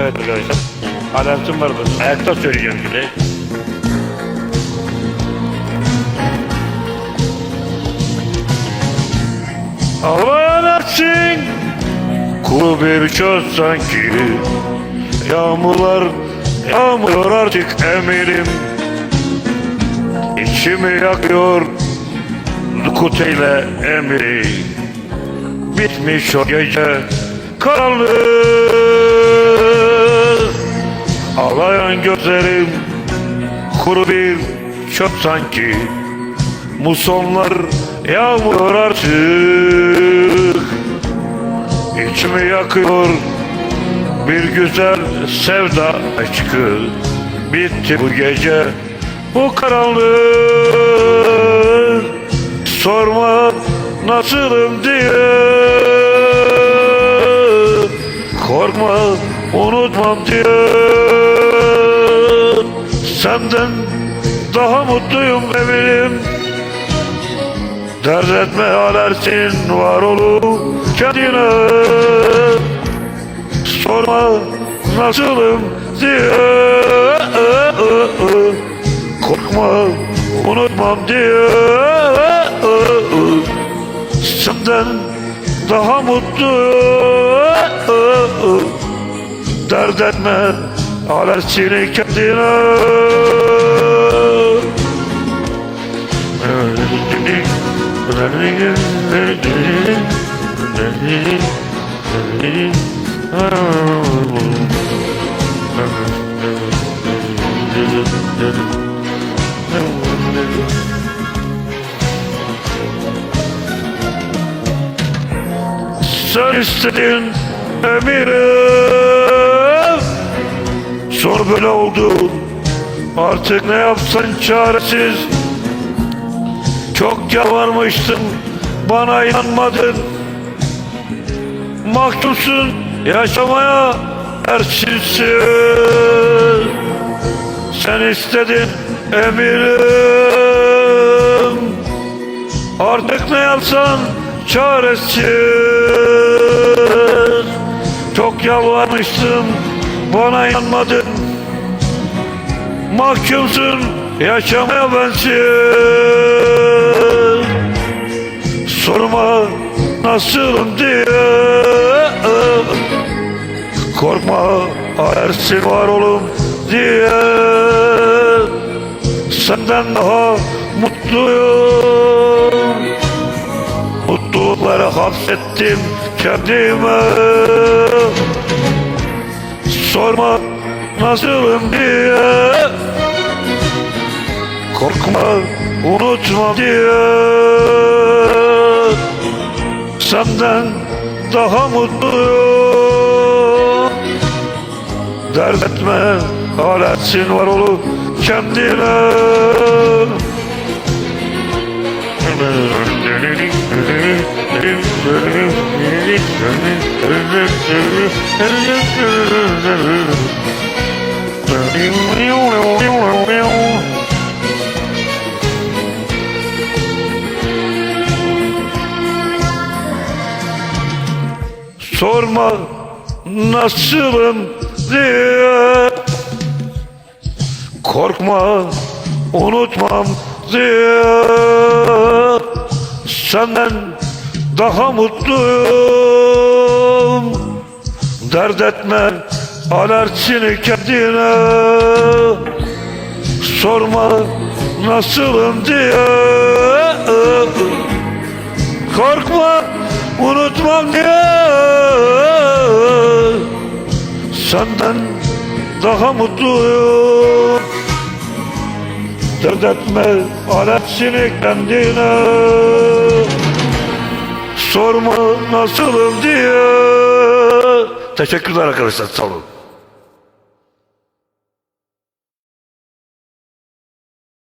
Evet arkadaşlar. Alertim vardı. Ayakta söyleyeceğim şimdi. Aman açın Kuru bir çöz sanki Yağmurlar Yağmur artık emirim İçimi yakıyor Kuteyle emri Bitmiş o gece Karanlık Ağlayan gözlerim Kuru bir çöp sanki. Musonlar yağmur artık. İçimi yakıyor bir güzel sevda aşkı. Bitti bu gece bu karanlık. Sorma nasılım diye. Korkma unutmam diye Senden daha mutluyum eminim Dert etme alersin var olup kendine. Sorma nasılım diye. Korkma unutmam diye. Senden daha mutlu Dert etme alersin kendine. Sen istedin emirim Sonra böyle oldu. Artık ne yapsan çaresiz? Çok yalvarmıştım Bana inanmadın. Mahkumsun yaşamaya ersizsin. Sen istedin emirim Artık ne yapsan çaresiz. Çok yalvarmıştım bana inanmadın. Mahkumsun yaşamaya bensiz Sorma nasılım diye Korkma ersin var oğlum diye Senden daha mutluyum. Mutluluklara hapsettim kendime Sorma nasılım diye. Korkma unutma diye. Senden daha mutluyum. Dert etme aletsin var olup kendine Sorma nasılım diye. Korkma unutmam diye Senden daha mutluyum. Dert etme alertsini kendine. Sorma nasılım diye. Korkma unutmam diye. Senden daha mutluyum. Dert etme aletini kendine Sorma nasılım diye. Teşekkürler arkadaşlar sağ olun